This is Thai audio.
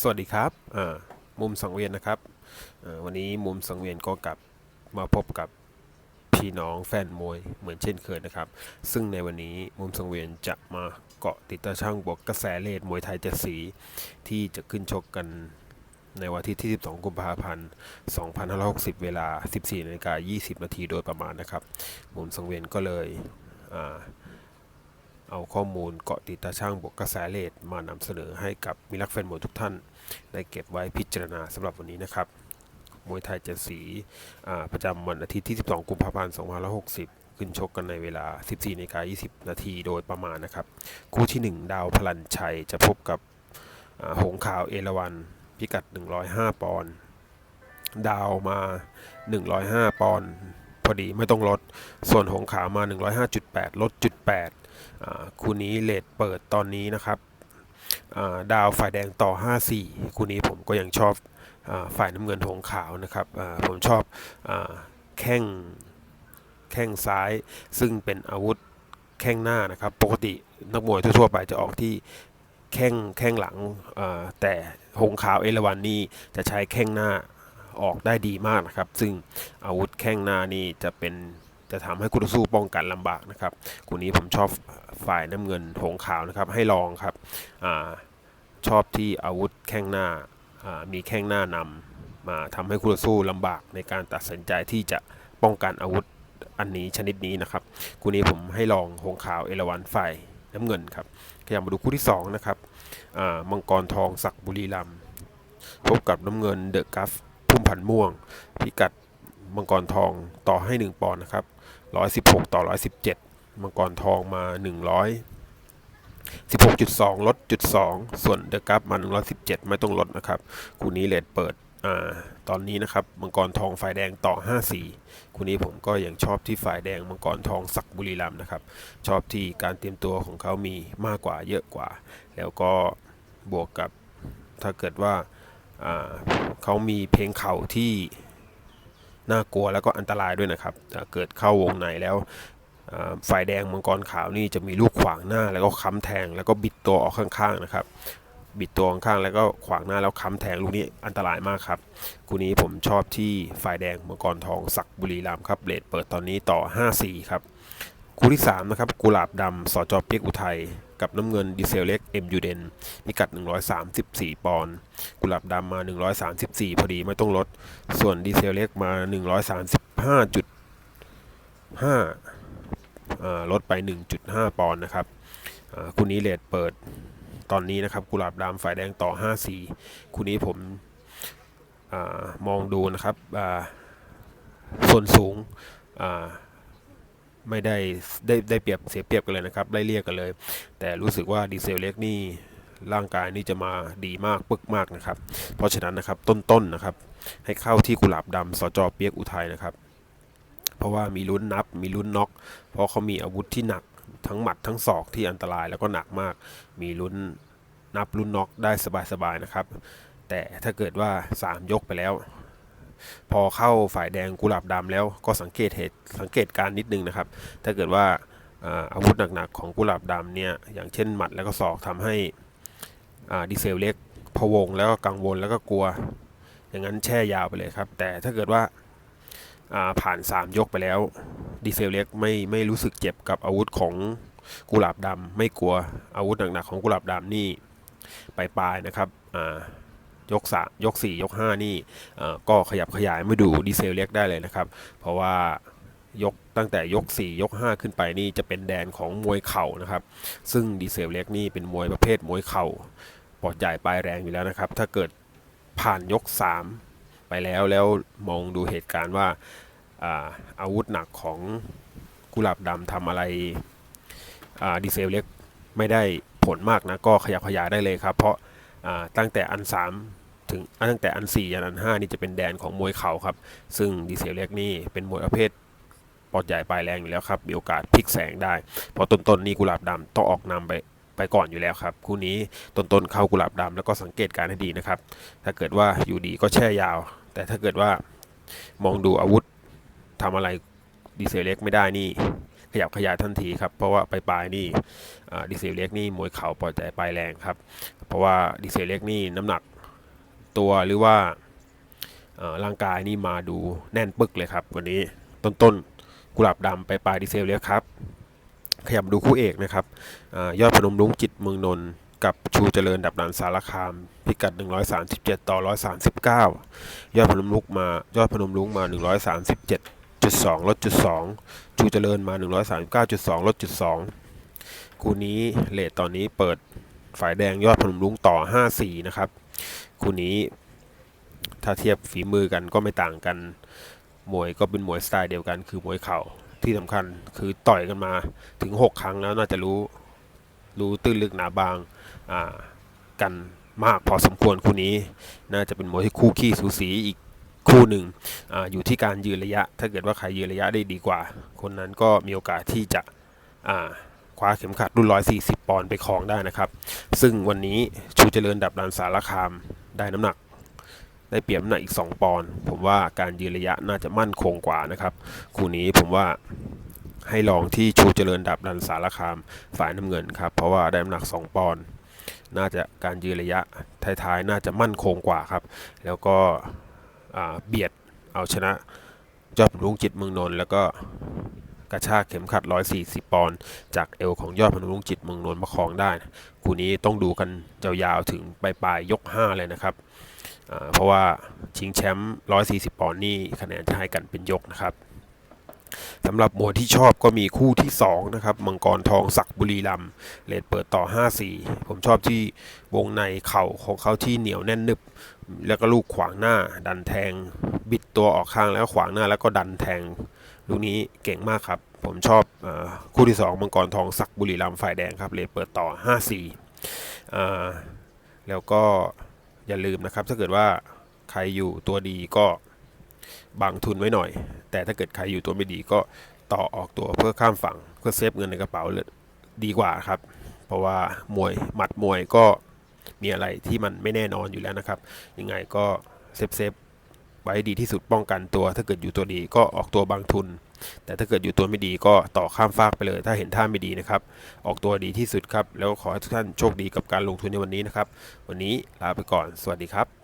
สวัสดีครับอ่ามุมสังเวียนนะครับอ่าวันนี้มุมสังเวียนก็กลับมาพบกับพี่น้องแฟนมวยเหมือนเช่นเคยนะครับ ซึ่งในวันนี้มุมสังเวียนจะมาเกาะติดตาช่างบวกกระแสเลดมวยไทยเจ็ดสี ที่จะขึ้นชกกันในวันที่ที่12กุมภาพันธ์ 2560 เวลา 14นาฬิกา20 นาทีโดยประมาณนะครับ มุมสังเวียนก็เลยอ่า เอาข้อมูลเกาะติดตาช่างบวกกระแสเลดมานำเสนอให้กับมิตรรักแฟนมวยทุกท่าน ได้เก็บไว้พิจารณาสำหรับวันนี้นะครับ มวยไทยเจ็ดสีประจำวันอาทิตย์ที่ 12 กุมภาพันธ์2560 ขึ้นชกกันในเวลา 14นาฬิกา20 นาทีโดยประมาณนะครับ คู่ที่ 1 ดาวพลันชัยจะพบกับหงขาวเอราวันพิกัด 105 ปอนด์ดาวมา 105 ปอนด์พอดีไม่ต้องลด ส่วนหงขาวมา 105.8 ลดจุด8 คู่นี้เลทเปิดตอนนี้นะครับาดาวฝ่ายแดงต่อ 5-4 คู่นี้ผมก็ยังชอบอฝ่ายน้ำเงินหงขาวนะครับผมชอบอแข้งแข้งซ้าย ซึ่งเป็นอาวุธแข้งหน้านะครับ ปกตินักมวยทั่วๆไปจะออกที่แข้งแข้งหลังแต่หงขาวเอราวันนี่จะใช้แข้งหน้าออกได้ดีมากนะครับ ซึ่งอาวุธแข้งหน้านี่จะเป็น จะทำให้คู่ต่อสู้ป้องกันลำบากนะครับคู่นี้ผมชอบฝ่ายน้ำเงินหงขาวนะครับให้ลองครับอชอบที่อาวุธแข้งหน้ามีแข้งหน้านำมาทำให้คู่สู้ลำบากในการตัดสินใจที่จะป้องกันอาวุธอันนี้ชนิดนี้นะครับคู่นี้ผมให้ลองหงขาวเอราวันฝ่ายน้ำเงินครับขยับมาดูคู่ที่สองนะครับมังกรทองศักบุรีรัมพบกับน้ำเงินเดอะกัฟพุ่มพันม่วงพิกัดมังกรทองต่อให้ 1 ปอนด์นะครับ 116 ต่อ 117 มังกรทองมา 100 16.2 ลดจุด2ส่วนเดอะกัฟมา 117 ไม่ต้องลดนะครับ คู่นี้เลทเปิดอ่าตอนนี้นะครับ มังกรทองฝ่ายแดงต่อ 54 คู่นี้ผมก็ยังชอบที่ฝ่ายแดงมังกรทองศักบุรีรัมนะครับ ชอบที่การเตรียมตัวของเขามีมากกว่าเยอะกว่า แล้วก็บวกกับถ้าเกิดว่าอ่าเขามีเพลงเข่าที่ น่ากลัวแล้วก็อันตรายด้วยนะครับเกิดเข้าวงในแล้วฝ่ายแดงมังกรขาวนี่จะมีลูกขวางหน้าแล้วก็ค้ำแทงแล้วก็บิดตัวออกข้างๆนะครับ บิดตัวข้างๆแล้วก็ขวางหน้าแล้วค้ำแทงลูกนี้อันตรายมากครับคู่นี้ผมชอบที่ฝ่ายแดงมังกรทองสักบุรีรัมครับเลดเปิดตอนนี้ต่อ 5-4 ครับ คู่ที่ 3 นะครับ กุหลาบดำสจเปียกอุทัย กับน้ำเงินดีเซลเล็กเอ็มยูเดนพิกัด 134 ปอนด์กุหลาบดำมา 134 พอดีไม่ต้องลด ส่วนดีเซลเล็กมา 135.5อ่าลดไป 1.5 ปอนด์นะครับคู่นี้เลทเปิดตอนนี้นะครับกุหลาบดำฝ่ายแดงต่อ 5-4 คู่นี้ผมอมองดูนะครับส่วนสูง ไม่ได้ได้ได้เปรียบเสียเปรียบกันเลยนะครับไล่เรียกกันเลย แต่รู้สึกว่าดีเซลเล็กนี่ร่างกายนี่จะมาดีมากปึกมากนะครับ เพราะฉะนั้นนะครับต้นๆนะครับ ให้เข้าที่กุหลาบดำสจเปียกอุทัยนะครับ เพราะว่ามีลุ้นนับมีลุ้นน็อก เพราะเขามีอาวุธที่หนักทั้งหมัดทั้งศอกที่อันตรายแล้วก็หนักมาก มีลุ้นนับลุ้นน็อกได้สบายๆนะครับ แต่ถ้าเกิดว่า 3 ยกไปแล้ว พอเข้าฝ่ายแดงกุหลาบดำแล้วก็สังเกตเหตุสังเกตการนิดนึงนะครับ ถ้าเกิดว่าอาวุธหนักๆของกุหลาบดำเนี่ยอย่างเช่นหมัดแล้วก็ศอกทำให้ดีเซลเล็กพะวงแล้วก็กังวลแล้วก็กลัว อย่างนั้นแช่ยาวไปเลยครับ แต่ถ้าเกิดว่าอ่าผ่าน 3 ยกไปแล้วดีเซลเล็กไม่ไม่รู้สึกเจ็บกับอาวุธของกุหลาบดำไม่กลัวอาวุธหนักๆของกุหลาบดำนี่ไปปลายๆนะครับอ่า ยกสามยก 4 ยก 5 นี่ก็ขยับขยายมาดูดีเซลเล็กได้เลยนะครับ เพราะว่ายกตั้งแต่ยก 4 ยก 5 ขึ้นไปนี่จะเป็นแดนของมวยเข่านะครับ ซึ่งดีเซลเล็กนี่เป็นมวยประเภทมวยเข่าปอดใหญ่ปลายแรงอยู่แล้วนะครับ ถ้าเกิดผ่านยก 3 ไปแล้วแล้วมองดูเหตุการณ์ว่าอาอาวุธหนักของกุหลาบดำทำอะไรดีเซลเล็กไม่ได้ผลมากนะก็ขยับขยายได้เลยครับ เพราะาตั้งแต่อัน 3 ถึงตั้งแต่อัน4ยันอัน5นี่จะเป็นแดนของมวยเข่าครับ ซึ่งดีเซลเล็กนี่เป็นมวยประเภทปอดใหญ่ปลายแรงอยู่แล้วครับ มีโอกาสพลิกแสงได้เพราะต้นๆนี่กุหลาบดำต้องออกนำไปไปก่อนอยู่แล้วครับ คู่นี้ต้นๆเข้ากุหลาบดำแล้วก็สังเกตการณ์ให้ดีนะครับ ถ้าเกิดว่าอยู่ดีก็แช่ยาว แต่ถ้าเกิดว่ามองดูอาวุธทำอะไรดีเซลเล็กไม่ได้นี่ขยับขยายทันทีครับ เพราะว่าปลายๆนี่ดีเซลเล็กนี่มวยเข่าปล่อยใจปลายแรงครับ เพราะว่าดีเซลเล็กนี่น้ำหนัก ตัวหรือว่าร่างกายนี่มาดูแน่นปึกเลยครับ วันนี้ต้นต้นๆกุหลาบดำไปปลายดีเซลเลยครับ ขยับดูคู่เอกนะครับอยอดพนมรุ้งจิตเมืองนนท์กับชูเจริญดับดันสารคาม พิกัด 137 ต่อ 139 ยอดพนมรุ้งมายอดพนมรุ้งมา 137.2 ลดจุด2ชูเจริญมา 139.2 ลดจุด2คู่นี้เลทตอนนี้เปิดฝ่ายแดงยอดพนมรุ้งต่อ 5-4 นะครับ คู่นี้ ถ้าเทียบฝีมือกันก็ไม่ต่างกันมวยก็เป็นมวยสไตล์เดียวกัน คือมวยเข่าที่สำคัญคือต่อยกันมาถึง 6 ครั้งแล้วน่าจะรู้รู้ตื้นลึกหนาบางอ่ากันมากพอสมควรคู่นี้ น่าจะเป็นมวยที่คู่ขี้สูสีอีกคู่หนึ่งอาอยู่ที่การยืนระยะ ถ้าเกิดว่าใครยืนระยะได้ดีกว่า คนนั้นก็มีโอกาสที่จะอ่าคว้าเข็มขัดรุ่น 140 ปอนด์ไปครองได้นะครับ ซึ่งวันนี้ชูเจริญดับดันสารคาม ได้น้ำหนัก ได้เปรียบน้ำหนักอีก 2 ปอนด์ผมว่าการยืนระยะน่าจะมั่นคงกว่านะครับคู่นี้ผมว่าให้ลองที่ชูเจริญดับดันสารคามฝ่ายน้ำเงินครับ เพราะว่าได้น้ำหนัก 2 ปอนด์น่าจะการยืนระยะท้ายๆ น่าจะมั่นคงกว่าครับ แล้วก็เบียดเอาชนะยอดพนมรุ้งจิตเมืองนนท์แล้วก็ กระชากเข็มขัด 140 ปอนด์จากเอวของยอดพนุรุ่งจิตเมืองนนท์มาครองได้คู่นี้ต้องดูกันยาวๆถึงปลายๆยก 5 เลยนะครับเพราะว่าชิงแชมป์140 ปอนด์นี่คะแนนจะให้กันเป็นยกนะครับ สำหรับมวยที่ชอบก็มีคู่ที่ 2 นะครับ มังกรทองศักบุรีรัมย์เลดเปิดต่อ 5-4 ผมชอบที่วงในเข่าของเขาที่เหนียวแน่นนึบ แล้วก็ลูกขวางหน้า ดันแทง บิดตัวออกข้างแล้วขวางหน้าแล้วก็ดันแทง ลูกนี้เก่งมากครับ ผมชอบอคู่ที่ 2 มังกรทองศักบุรีรัมย์ฝ่ายแดงครับเลดเปิดต่อ 5-4 แล้วก็อย่าลืมนะครับ ถ้าเกิดว่าใครอยู่ตัวดีก็ บังทุนไว้หน่อย แต่ถ้าเกิดใครอยู่ตัวไม่ดีก็ต่อออกตัวเพื่อข้ามฝั่งเพื่อเซฟเงินในกระเป๋าเลยดีกว่าครับ เพราะว่ามวยหมัดมวยก็มีอะไรที่มันไม่แน่นอนอยู่แล้วนะครับ ยังไงก็เซฟเซฟไว้ดีที่สุดป้องกันตัว ถ้าเกิดอยู่ตัวดีก็ออกตัวบางทุน แต่ถ้าเกิดอยู่ตัวไม่ดีก็ต่อข้ามฟากไปเลย ถ้าเห็นท่าไม่ดีนะครับ ออกตัวดีที่สุดครับ แล้วขอให้ทุกท่านโชคดีกับการลงทุนในวันนี้นะครับ วันนี้ลาไปก่อน สวัสดีครับ